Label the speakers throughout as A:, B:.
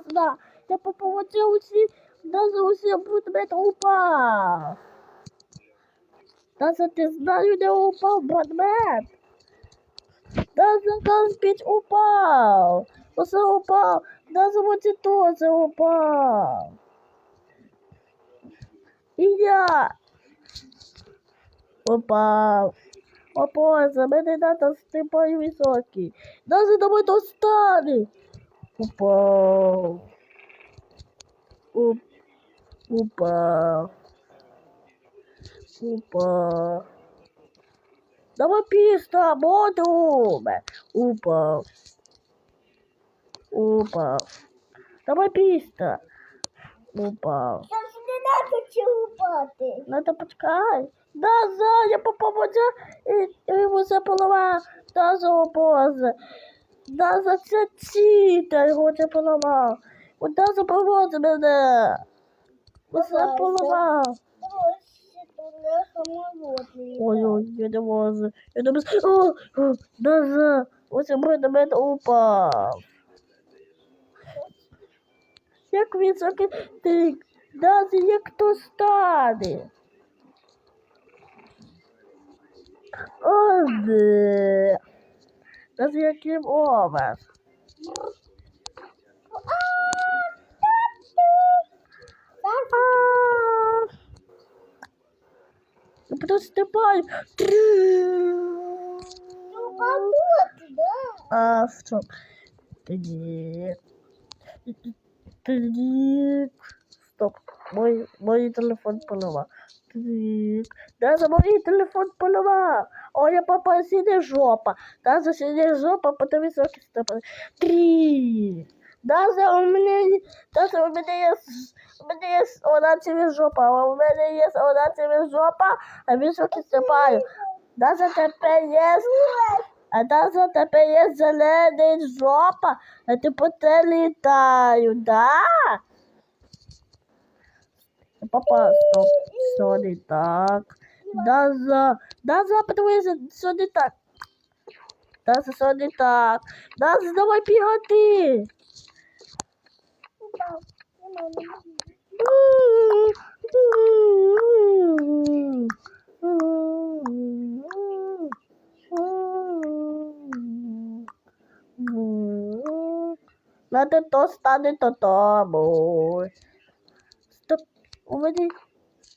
A: классно! Я получился даже усе предмет упал. Даже ты знаю, не упал предмет. Даже кирпич упал. Усе упал. Даже вот и тоже упал. И я упал. Опоза, мене надо стрибаю високий. Даже домой достанет. Упав. Уп. Упав. Упав. Давай піста, модуме. Упав. Упав. Давай піста. Упав.
B: Ж не треба чупати.
A: Надо почекай. Да, за, я попадя і, і йому заполова. Да, за обозе. Да засячи, та його це поламав. Куда заповоз мене? Куда поламав?
B: Ой,
A: ой, я не можу. Я не можу. О, даже. Ось ми на мене упав. Як він закинув? Даже як то стане. О, не. Та з яким овер?
B: Проступай.
A: А в чем? Тоді. Тоді. Стоп. Мой, мой телефон полова. Тик. Да, за мой телефон полова. Оля папа сиди жопа. Да, за сиди жопа, потім високі стопи. Три. Да, за у мене, да, за у мене є, у мене є одна тебе жопа, а у мене є одна тебе жопа, а високі стопаю. Да, за є, а да, за є зелений жопа, а ти поте літаю, да? Папа, стоп, все так. Да. Даза, подивися, все не так. Даза, все не так. Даза, давай бігати. Надо то стане то тому. Стоп, у мене...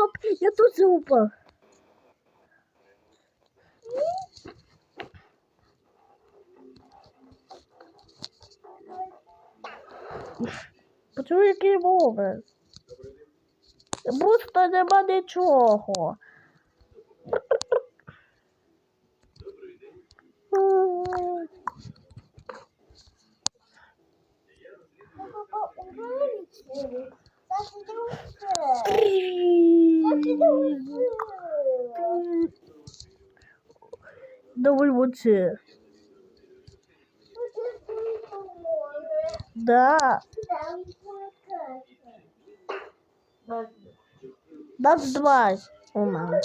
A: стоп, я тут же упал. Почему який образ? Будто нема нічого. Добрий день. Ну, Доволь лучше. Да. Нас два ума.